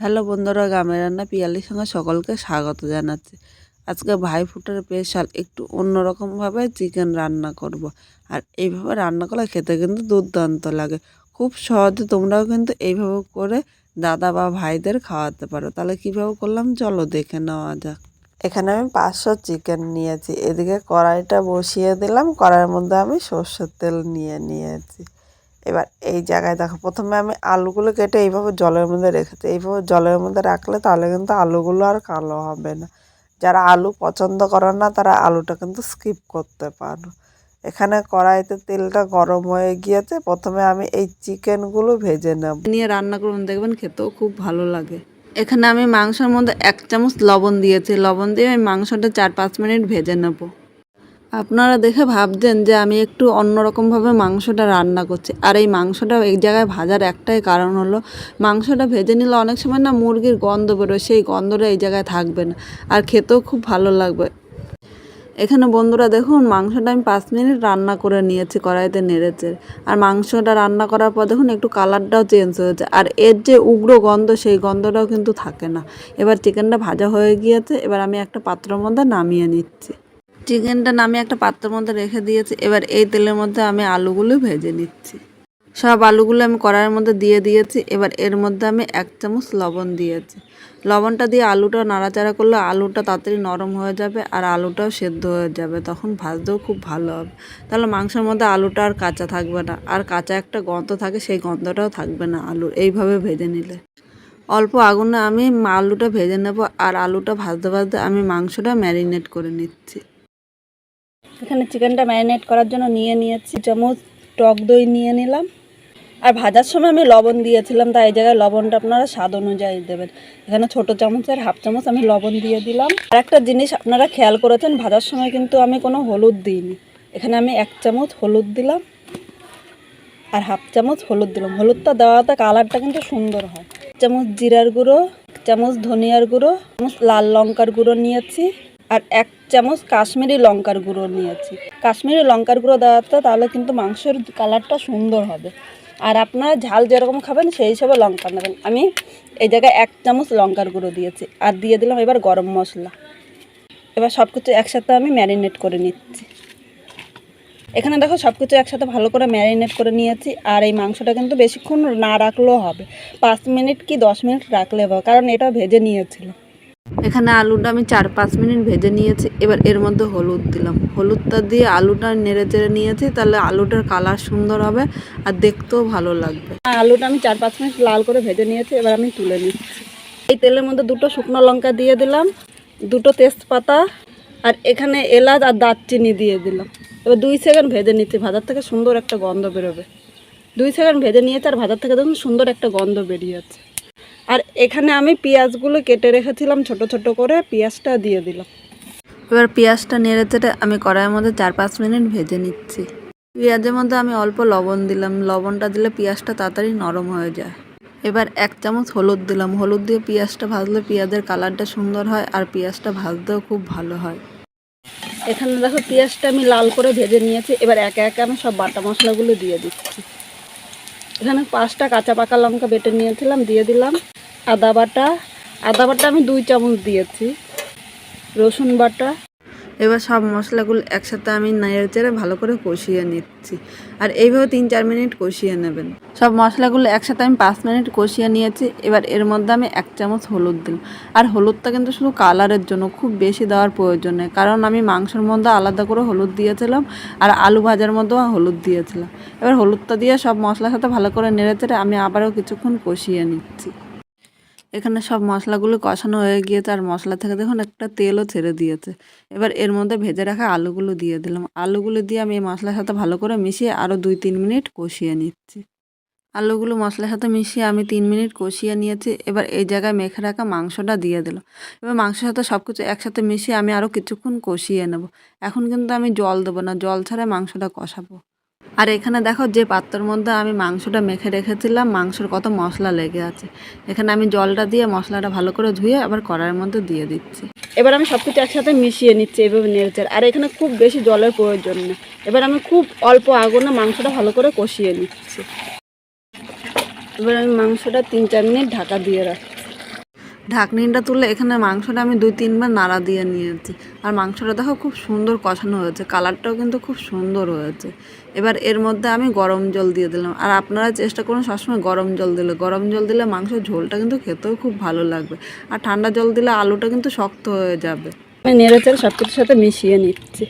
Hello বন্ধুরা, গ্রামের রান্না পিয়ালির সঙ্গে সকলকে স্বাগত জানাচ্ছি। আজকে ভাইফোঁটার স্পেশাল একটু অন্যরকমভাবে চিকেন রান্না করব। আর এইভাবে রান্না করলে খেতে কিন্তু দুর্দান্ত লাগে। খুব সহজে তোমরাও কিন্তু এইভাবে করে দাদা বা ভাইদের খাওয়াতে পারো। তাহলে কীভাবে করলাম? চলো দেখে নেওয়া যাক। এখানে আমি পাঁচশো চিকেন নিয়েছি। এদিকে কড়াইটা বসিয়ে দিলাম। কড়াইয়ের মধ্যে আমি সর্ষের তেল নিয়ে নিয়েছি। এবার এই জায়গায় দেখো, প্রথমে আমি আলুগুলো কেটে এইভাবে জলের মধ্যে রেখেছি এইভাবে জলের মধ্যে রাখলে তাহলে কিন্তু আলুগুলো আর কালো হবে না। যারা আলু পছন্দ করে না, তারা আলুটা কিন্তু স্কিপ করতে পারো। এখানে কড়াইতে তেলটা গরম হয়ে গিয়েছে। প্রথমে আমি এই চিকেনগুলো ভেজে নেব। নিয়ে রান্না করুন, দেখবেন খেতেও খুব ভালো লাগে। এখানে আমি মাংসের মধ্যে এক চামচ লবণ দিয়েছি। লবণ দিয়ে আমি মাংসটা চার পাঁচ মিনিট ভেজে নেব। আপনারা দেখে ভাবছেন যে আমি একটু অন্যরকমভাবে মাংসটা রান্না করছি। আর এই মাংসটা এই জায়গায় ভাজার একটাই কারণ হলো, মাংসটা ভেজে নিলে অনেক সময় না মুরগির গন্ধ বেরোয়, সেই গন্ধটা এই জায়গায় থাকবে না। আর খেতেও খুব ভালো লাগবে। এখানে বন্ধুরা দেখুন, মাংসটা আমি পাঁচ মিনিট রান্না করে নিয়েছি কড়াইতে নেড়েছে আর মাংসটা রান্না করার পর দেখুন, একটু কালারটাও চেঞ্জ হয়েছে। আর এর যে উগ্র গন্ধ, সেই গন্ধটাও কিন্তু থাকে না। এবার চিকেনটা ভাজা হয়ে গিয়েছে, এবার আমি একটা পাত্রের মধ্যে নামিয়ে নিচ্ছি। চিকেনটা নামিয়ে একটা পাত্রের মধ্যে রেখে দিয়েছি। এবার এই তেলের মধ্যে আমি আলুগুলো ভেজে নিচ্ছি। সব আলুগুলো আমি কড়াইয়ের মধ্যে দিয়ে দিয়েছি। এবার এর মধ্যে আমি এক চামচ লবণ দিয়েছি। লবণটা দিয়ে আলুটা নাড়াচাড়া করলে আলুটা তাড়াতাড়ি নরম হয়ে যাবে আর আলুটাও সেদ্ধ হয়ে যাবে। তখন ভাজতেও খুব ভালো হবে। তাহলে মাংসের মধ্যে আলুটা আর কাঁচা থাকবে না। আর কাঁচা একটা গন্ধ থাকে, সেই গন্ধটাও থাকবে না আলুর। এইভাবে ভেজে নিলে। অল্প আগুনে আমি আলুটা ভেজে নেব। আর আলুটা ভাজতে ভাজতে আমি মাংসটা ম্যারিনেট করে নিচ্ছি। এখানে চিকেনটা ম্যারিনেট করার জন্য নিয়ে নিয়েছি। চামচ টক দই নিয়ে নিলাম। আর ভাজার সময় আমি লবণ দিয়েছিলাম, তাই এই জায়গায় লবণটা আপনারা স্বাদ অনুযায়ী দেবেন। এখানে ছোট চামচের হাফ চামচ আমি লবণ দিয়ে দিলাম। আর একটা জিনিস আপনারা খেয়াল করেছেন, ভাজার সময় কিন্তু আমি কোনো হলুদ দিইনি। এখানে আমি এক চামচ হলুদ দিলাম আর হাফ চামচ হলুদ দিলাম। হলুদটা দেওয়াতে কালারটা কিন্তু সুন্দর হয়। চামচ জিরার গুঁড়ো চামচ ধনিয়ার গুঁড়ো চামচ লাল লঙ্কার গুঁড়ো নিয়েছি। আর এক চামচ কাশ্মীরি লঙ্কার গুঁড়ো নিয়েছি। কাশ্মীরি লঙ্কার গুঁড়ো দেওয়াতে তাহলে কিন্তু মাংসের কালারটা সুন্দর হবে। আর আপনারা ঝাল যেরকম খাবেন, সেই হিসাবে লঙ্কা নেবেন। আমি এই জায়গায় এক চামচ লঙ্কার গুঁড়ো দিয়েছি। আর দিয়ে দিলাম এবার গরম মশলা। এবার সব কিছু একসাথে আমি ম্যারিনেট করে নিচ্ছি। এখানে দেখো সব কিছু একসাথে ভালো করে ম্যারিনেট করে নিয়েছি। আর এই মাংসটা কিন্তু বেশিক্ষণ না রাখলেও হবে। পাঁচ মিনিট কি দশ মিনিট রাখলে হবে? কারণ এটা ভেজে নিয়েছিল এখানে আলুটা আমি চার পাঁচ মিনিট ভেজে নিয়েছি। এবার এর মধ্যে হলুদ দিলাম। হলুদটা দিয়ে আলুটা নেড়ে চেড়ে নিয়েছি তাহলে আলুটার কালার সুন্দর হবে আর দেখতেও ভালো লাগবে। আলুটা আমি চার পাঁচ মিনিট লাল করে ভেজে নিয়েছি এবার আমি তুলে নিচ্ছি। এই তেলের মধ্যে দুটো শুকনো লঙ্কা দিয়ে দিলাম দুটো তেজপাতা আর এখানে এলাচ আর দারচিনি দিয়ে দিলাম। এবার দুই সেকেন্ড ভেজে নিচ্ছি ভাজার থেকে সুন্দর একটা গন্ধ বেরোবে। দুই সেকেন্ড ভেজে নিয়েছি আর ভাজার থেকে দেখুন সুন্দর একটা গন্ধ বেরিয়েছে আর এখানে আমি পেঁয়াজগুলো কেটে রেখেছিলাম ছোট ছোট করে পেঁয়াজটা দিয়ে দিলাম। এবার পেঁয়াজটা নেড়ে চেড়ে আমি কড়াইয়ের মধ্যে চার পাঁচ মিনিট ভেজে নিচ্ছি। পেঁয়াজের মধ্যে আমি অল্প লবণ দিলাম লবণটা দিলে পেঁয়াজটা তাড়াতাড়ি নরম হয়ে যায়। এবার এক চামচ হলুদ দিলাম হলুদ দিয়ে পেঁয়াজটা ভাজলে পেঁয়াজের কালারটা সুন্দর হয় আর পেঁয়াজটা ভাজতেও খুব ভালো হয়। এখানে দেখো পেঁয়াজটা আমি লাল করে ভেজে নিয়েছি এবার একে একে আমি সব বাটা মশলাগুলো দিয়ে দিচ্ছি। এখানে পাঁচটা কাঁচা পাকা লঙ্কা বেটে নিয়েছিলাম দিয়ে দিলাম। আদা বাটা। আদা বাটা আমি দুই চামচ দিয়েছি। রসুন বাটা। এবার সব মশলাগুলো একসাথে আমি নেড়ে চেড়ে ভালো করে কষিয়ে নিচ্ছি। আর এইভাবে তিন চার মিনিট কষিয়ে নেবেন। সব মশলাগুলো একসাথে আমি পাঁচ মিনিট কষিয়ে নিয়েছি। এবার এর মধ্যে আমি এক চামচ হলুদ দিলাম। আর হলুদটা কিন্তু শুধু কালারের জন্য, খুব বেশি দেওয়ার প্রয়োজন নেই। কারণ আমি মাংসের মধ্যে আলাদা করে হলুদ দিয়েছিলাম আর আলু ভাজার মধ্যেও হলুদ দিয়েছিলাম। এবার হলুদটা দিয়ে সব মশলার সাথে ভালো করে নেড়ে চেড়ে আমি আবারও কিছুক্ষণ কষিয়ে নিচ্ছি। এখানে সব মশলাগুলো কষানো হয়ে গিয়েছে আর মশলা থেকে দেখুন একটা তেলও ছেড়ে দিয়েছে। এবার এর মধ্যে ভেজে রাখা আলুগুলো দিয়ে দিলাম। আলুগুলো দিয়ে আমি এই মশলার সাথে ভালো করে মিশিয়ে আরও দুই তিন মিনিট কষিয়ে নিচ্ছি। আলুগুলো মশলার সাথে মিশিয়ে আমি তিন মিনিট কষিয়ে নিয়েছি। এবার এই জায়গায় মেখে রাখা মাংসটা দিয়ে দিলাম। এবার মাংসের সাথে সব কিছু একসাথে মিশিয়ে আমি আরও কিছুক্ষণ কষিয়ে নেব। এখন কিন্তু আমি জল দেবো না, জল ছাড়া মাংসটা কষাবো। আর এখানে দেখো যে পাত্রর মধ্যে আমি মাংসটা মেখে রেখেছিলাম, মাংসের কত মশলা লেগে আছে। এখানে আমি জলটা দিয়ে মশলাটা ভালো করে ধুয়ে আবার কড়াইয়ের মধ্যে দিয়ে দিচ্ছি। এবার আমি সব কিছু একসাথে মিশিয়ে নিচ্ছি এভাবে নেড়েছে আর এখানে খুব বেশি জলের প্রয়োজন নেই এবার আমি খুব অল্প আগুনে মাংসটা ভালো করে কষিয়ে নিচ্ছি। এবার আমি মাংসটা তিন চার মিনিট ঢাকা দিয়ে রাখছি। ঢাকনিটা তুলে এখানে মাংসটা আমি দুই তিনবার নাড়া দিয়ে নিয়েছি। আর মাংসটা দেখো খুব সুন্দর কষানো হয়েছে কালারটাও কিন্তু খুব সুন্দর হয়েছে। এবার এর মধ্যে আমি গরম জল দিয়ে দিলাম। আর আপনারা চেষ্টা করুন সবসময় গরম জল দিলে। গরম জল দিলে মাংসের ঝোলটা কিন্তু খেতেও খুব ভালো লাগবে। আর ঠান্ডা জল দিলে আলুটা কিন্তু শক্ত হয়ে যাবে। আমি নেড়েচেড়ে সব কিছুর সাথে মিশিয়ে নিচ্ছি।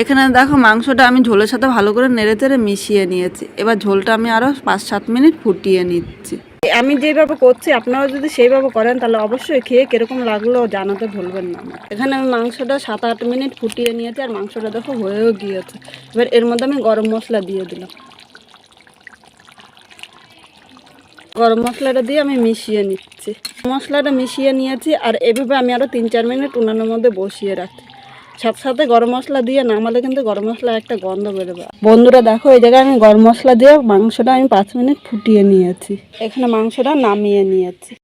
এখানে দেখো মাংসটা আমি ঝোলের সাথে ভালো করে নেড়ে চেড়ে মিশিয়ে নিয়েছি। এবার ঝোলটা আমি আরও পাঁচ সাত মিনিট ফুটিয়ে নিচ্ছি। আমি যেভাবে করছি, আপনারা যদি সেইভাবে করেন, তাহলে অবশ্যই খেয়ে কীরকম লাগল জানাতে ভুলবেন না। এখানে আমি মাংসটা সাত আট মিনিট ফুটিয়ে নিয়েছি, আর মাংসটা দেখো হয়েও গিয়েছে। এবার এর মধ্যে আমি গরম মশলা দিয়ে দিলাম। গরম মশলাটা দিয়ে আমি মিশিয়ে নিচ্ছি। মশলাটা মিশিয়ে নিয়েছি, আর এভাবে আমি আরও তিন চার মিনিট উনানের মধ্যে বসিয়ে রাখছি। সাথে গরম মশলা দিয়ে নামালে কিন্তু গরম মশলা একটা গন্ধ বেরোবে। বন্ধুরা দেখো, এই জায়গায় আমি গরম মশলা দিয়ে মাংসটা আমি পাঁচ মিনিট ফুটিয়ে নিয়েছি। এখানে মাংসটা নামিয়ে নিয়েছি।